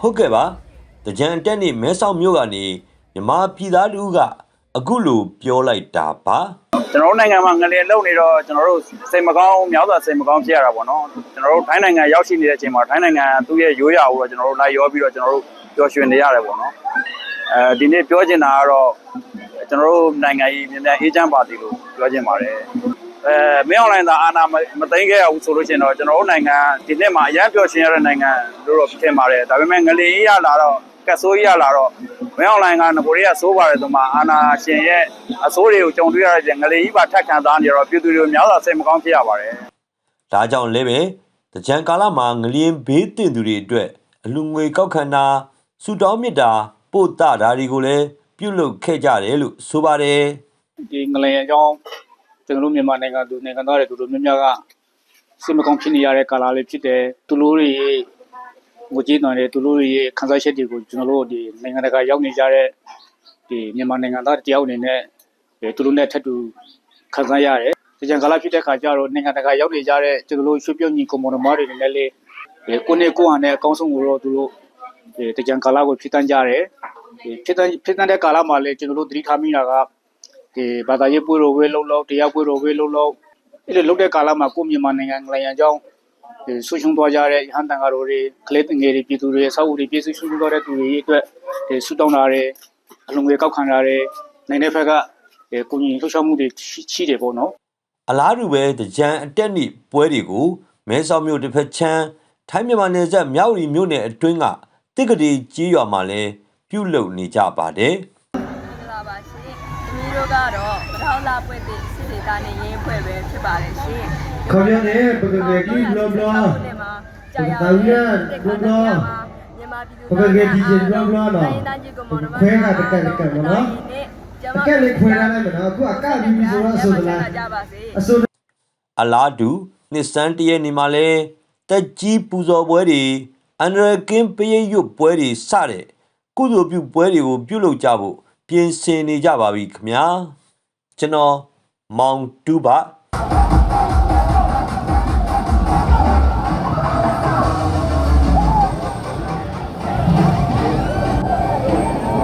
ဟုတ်ကဲ့ပါတကြံတက်နေမဲဆောက်မြို့ကနေမြမပြည်သားလူကအခုလိုပြောလိုက်တာပါကျွန်တော်တို့နိုင်ငံမှာငလျင်လုံနေတော့ကျွန်တော်တို့စိတ်မကောင်းများစွာစိတ်မကောင်းဖြစ်ရတာပေါ့နော်ကျွန်တော်တို့ထိုင်းနိုင်ငံရောက်ရှိနေတဲ့အချိန်မှာထိုင်းနိုင်ငံသူ့ရဲ့ရိုးရာကိုတော့ကျွန်တော်တို့လိုက်ရောပြီးတော့ကျွန်တော်တို့ပျော်ရွှင်နေရတယ်ပေါ့နော်အဲဒီနေ့ပြောချင်တာကတော့ကျွန်တော်တို့နိုင်ငံကြီးမြန်မြန်အေးချမ်းပါသည်လို့ပြောချင်ပါတယ် အဲမင်းအွန်လိုင်းသားအာနာမသိမ်းခဲ့ရဘူးဆိုလို့ရှိရင်တော့ကျွန်တော်တို့နိုင်ငံဒီနှစ်မှာအရန်ပျော်ရွှင်ရတဲ့နိုင်ငံလို့တော့ထင်ပါတယ်ဒါပေမဲ့ငလျင်ကြီးရလာတော့ကက်ဆိုးကြီးရလာတော့မင်းအွန်လိုင်းကငကိုရီးယားစိုးပါတယ်ဆိုမှအာနာရှင်ရဲ့အစိုးတွေကိုကြုံတွေ့ရတဲ့ငလျင်ကြီးပါထက်ခံသားနေတော့ပြည်သူတွေများစွာစိတ်မကောင်းဖြစ်ရပါတယ်ဒါကြောင့်လည်းပဲတကြံကာလမှာငလျင်ဘေးတင်သူတွေအတွက်အလူငွေကောက်ခံတာဆူတောင်းမြစ်တာပို့တာဒါတွေကိုလည်းပြုလုပ်ခဲ့ကြတယ်လို့ဆိုပါတယ်ဒီငလျင်အကြောင်း ကျွန်တော်တို့မြန်မာနိုင်ငံသူနိုင်ငံသားတွေတို့တို့များများကစိတ်မကောင်းဖြစ်နေရတဲ့ကာလလေးဖြစ်တယ်သူတို့တွေငိုကြည့်နေတယ်သူတို့တွေရဲ့ခံစားချက်တွေကိုကျွန်တော်တို့ဒီနိုင်ငံတကာရောက်နေကြတဲ့ဒီမြန်မာနိုင်ငံသားတယောက်အနေနဲ့ဒီသူတို့နဲ့ထပ်တူခံစားရတယ်ဒီကြံကာလဖြစ်တဲ့ခါကျတော့နိုင်ငံတကာရောက်နေကြတဲ့ကျွန်တော်တို့ရွှေပြုံးညီကွန်မွန်မားတွေနဲ့လည်းဒီကိုနေကိုဟာနဲ့အကောင်းဆုံးကိုတော့သူတို့ဒီတကြံကာလကိုဖြစ်တန်းကြတယ်ဒီဖြစ်တန်းဖြစ်တန်းတဲ့ကာလမှာလည်းကျွန်တော်တို့သတိထားမိတာက ဒီဘာသာရေးပွဲတော်ဝဲလုံးလုံးတရားပွဲတော်ဝဲလုံးလုံးအဲ့လိုလုပ်တဲ့ကာလမှာကိုယ့်မြန်မာနိုင်ငံကလည်းအကြောင်းဒီဆူရှုံသွားကြတဲ့ဟန်တန်ကာတော်တွေကလေးငယ်တွေပြည်သူတွေဆောက်ဦးတွေပြည်သူရှုံသွားတဲ့သူတွေအတွက်ဒီဆူတောင်းတာတွေအလုံးငယ်ကောက်ခံတာတွေနိုင်တဲ့ဘက်ကဒီကိုကြီးလှုပ်ရှားမှုတွေရှိတယ်ပေါ့နော်အလားတူပဲတကြံအတက်နိပွဲတွေကိုမဲဆောက်မြို့တစ်ဖက်ချမ်းထိုင်းမြန်မာနယ်စပ်မြောက်ရီမြို့နယ်အတွင်းကတစ်ကတိကြီးရွာမှာလည်းပြုလုပ်နေကြပါတယ်မင်္ဂလာပါရှင်။သ မီးတို့ကတော့ပထောက်လာပွဲတဲ့စစ်ဒေသနဲ့ရင်းဖွဲ့ပဲဖြစ်ပါတယ်ရှင်။ခေါ်ရတယ်ပကကကြီးဘလဘလကြာရအောင်မြန်မာပြည်သူတိုင်းရင်းသားကြီးကမော်နမခွဲတာတက်ကတက်ကမနော်တကက်လေးခွဲထားလိုက်မနော်အခုအကပြီးပြီဆိုတော့ဆိုသလားကြပါစေအစိုးအလားတူနှစ်စန်းတရက်နေမှာလဲတက်ကြီးပူဇော်ပွဲတွေအန်ရကင်းပရိတ်ရွတ်ပွဲတွေစတဲ့ကုသိုလ်ပြုပွဲတွေကိုပြုလုပ်ကြဖို့ ပြင်ဆင်နေကြပါပြီခင်ဗျာကျွန်တော်မောင်တူပါ